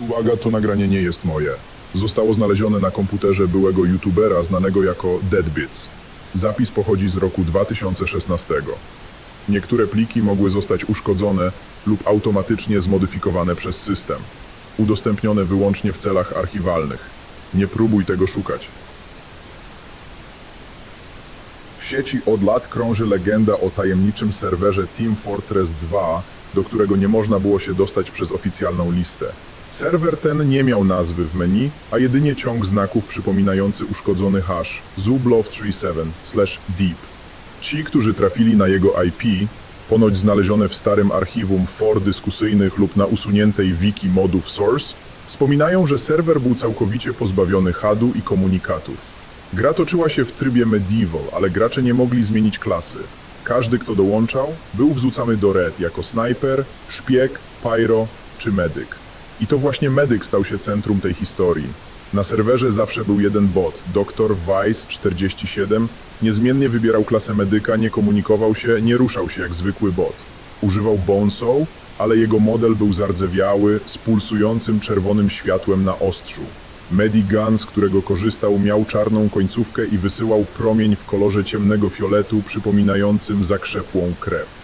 Uwaga, to nagranie nie jest moje. Zostało znalezione na komputerze byłego youtubera znanego jako Deadbits. Zapis pochodzi z roku 2016. Niektóre pliki mogły zostać uszkodzone lub automatycznie zmodyfikowane przez system. Udostępnione wyłącznie w celach archiwalnych. Nie próbuj tego szukać. W sieci od lat krąży legenda o tajemniczym serwerze Team Fortress 2, do którego nie można było się dostać przez oficjalną listę. Serwer ten nie miał nazwy w menu, a jedynie ciąg znaków przypominający uszkodzony hash zublow37/deep. Ci, którzy trafili na jego IP, ponoć znalezione w starym archiwum for dyskusyjnych lub na usuniętej wiki modów Source, wspominają, że serwer był całkowicie pozbawiony HUD-u i komunikatów. Gra toczyła się w trybie medieval, ale gracze nie mogli zmienić klasy. Każdy, kto dołączał, był wrzucany do red jako snajper, szpieg, pyro czy medyk. I to właśnie medyk stał się centrum tej historii. Na serwerze zawsze był jeden bot, Dr. Vice 47, niezmiennie wybierał klasę medyka, nie komunikował się, nie ruszał się jak zwykły bot. Używał Bonesaw, ale jego model był zardzewiały, z pulsującym czerwonym światłem na ostrzu. Medigun, z którego korzystał, miał czarną końcówkę i wysyłał promień w kolorze ciemnego fioletu, przypominającym zakrzepłą krew.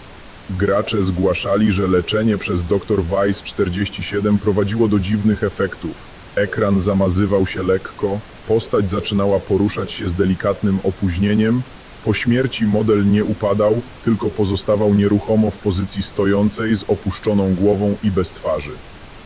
Gracze zgłaszali, że leczenie przez dr Vice 47 prowadziło do dziwnych efektów. Ekran zamazywał się lekko, postać zaczynała poruszać się z delikatnym opóźnieniem. Po śmierci model nie upadał, tylko pozostawał nieruchomo w pozycji stojącej z opuszczoną głową i bez twarzy.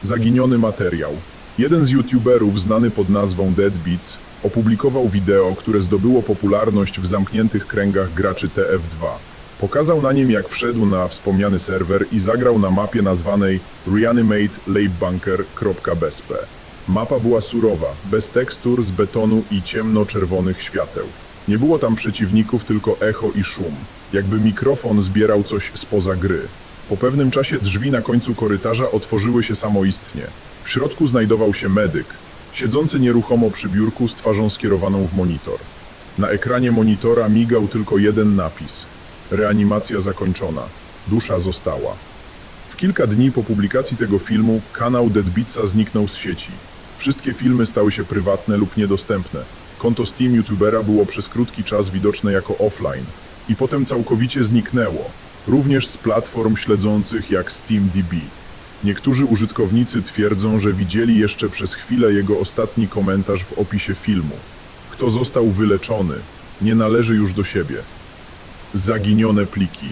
Zaginiony materiał. Jeden z youtuberów znany pod nazwą Deadbeats opublikował wideo, które zdobyło popularność w zamkniętych kręgach graczy TF2. Pokazał na nim, jak wszedł na wspomniany serwer i zagrał na mapie nazwanej reanimatelabbunker.bsp. Mapa była surowa, bez tekstur, z betonu i ciemno-czerwonych świateł. Nie było tam przeciwników, tylko echo i szum, jakby mikrofon zbierał coś spoza gry. Po pewnym czasie drzwi na końcu korytarza otworzyły się samoistnie. W środku znajdował się medyk, siedzący nieruchomo przy biurku z twarzą skierowaną w monitor. Na ekranie monitora migał tylko jeden napis. Reanimacja zakończona. Dusza została. W kilka dni po publikacji tego filmu kanał Deadbeatsa zniknął z sieci. Wszystkie filmy stały się prywatne lub niedostępne. Konto Steam youtubera było przez krótki czas widoczne jako offline i potem całkowicie zniknęło, również z platform śledzących jak SteamDB. Niektórzy użytkownicy twierdzą, że widzieli jeszcze przez chwilę jego ostatni komentarz w opisie filmu. Kto został wyleczony, nie należy już do siebie zaginione pliki.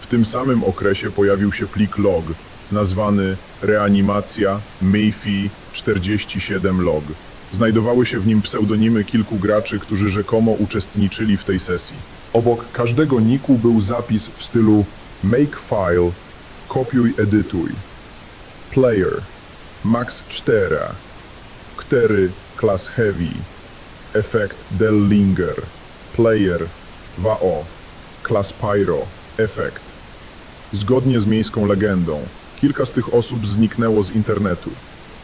W tym samym okresie pojawił się plik log, nazwany Reanimacja MIFI 47 log. Znajdowały się w nim pseudonimy kilku graczy, którzy rzekomo uczestniczyli w tej sesji. Obok każdego niku był zapis w stylu Make file, kopiuj, edytuj. Player, Max 4, Ktery, Class Heavy, Efekt Dellinger, Player, 2O klas Pyro, Efekt. Zgodnie z miejską legendą, kilka z tych osób zniknęło z internetu.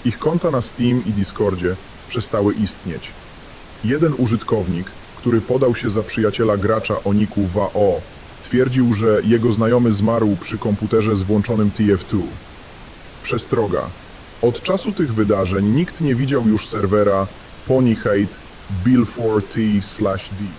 Ich konta na Steam i Discordzie przestały istnieć. Jeden użytkownik, który podał się za przyjaciela gracza o niku Wao, twierdził, że jego znajomy zmarł przy komputerze z włączonym TF2. Przestroga. Od czasu tych wydarzeń nikt nie widział już serwera ponyhate bill4t/d.